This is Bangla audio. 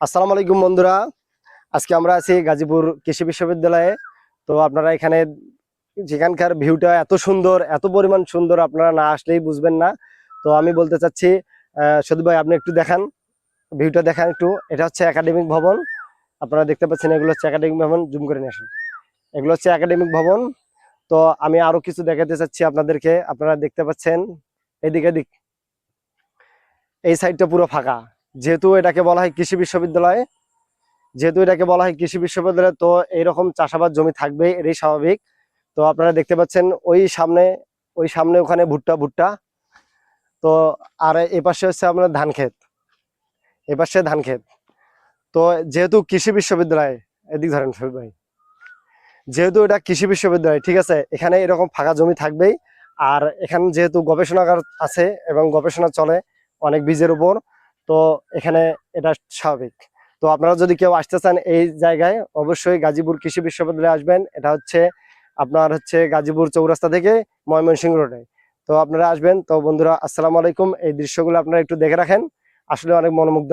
আসসালামু আলাইকুম বন্ধুরা। আজকে আমরা আছি গাজীপুর কৃষি বিশ্ববিদ্যালয়ে। তো আপনারা এখানে যেখানকার ভিউটা এত সুন্দর, এত পরিমাণ সুন্দর আপনারা না আসলেই বুঝবেন না। তো আমি বলতে চাচ্ছি সদীপ ভাই, আপনি একটু দেখান ভিউটা দেখান একটু। এটা হচ্ছে একাডেমিক ভবন। আপনারা দেখতে পাচ্ছেন এগুলো হচ্ছে একাডেমিক ভবন। জুম করে নিয়ে আসেন। এগুলো হচ্ছে একাডেমিক ভবন। তো আমি আরও কিছু দেখাতে চাচ্ছি আপনাদেরকে। আপনারা দেখতে পাচ্ছেন, এদিকে দিক। এই সাইডটা পুরো ফাঁকা। যেহেতু এটাকে বলা হয় কৃষি বিশ্ববিদ্যালয়, যেহেতু এটাকে বলা হয় কৃষি বিশ্ববিদ্যালয়, তো এইরকম চাষাবাদ জমি থাকবে, এটাই স্বাভাবিক। তো আপনারা দেখতে পাচ্ছেন ওই সামনে ওই সামনে ওখানে ভুট্টা ভুট্টা। তো আর এ পাশে হচ্ছে আপনার ধান ক্ষেত, এ পাশে ধান ক্ষেত। তো যেহেতু কৃষি বিশ্ববিদ্যালয়, এদিক ধরেন শহীদ ভাই। যেহেতু এটা কৃষি বিশ্ববিদ্যালয়, ঠিক আছে, এখানে এরকম ফাঁকা জমি থাকবেই। আর এখানে যেহেতু গবেষণাগার আছে এবং গবেষণা চলে অনেক বীজের উপর তো এখানে এটা স্বাভাবিক। তো আপনারা যদি কেউ আসতে চান এই জায়গায়, অবশ্যই গাজীপুর কৃষি বিশ্ববিদ্যালয়ে আসবেন। এটা হচ্ছে আপনার হচ্ছে গাজীপুর চৌরাস্তা থেকে ময়মনসিংহ রোডে তো আপনারা আসবেন। তো বন্ধুরা, আসসালামু আলাইকুম। এই দৃশ্যগুলো আপনারা একটু দেখে রাখেন। আসলে অনেক মনোমুগ্ধ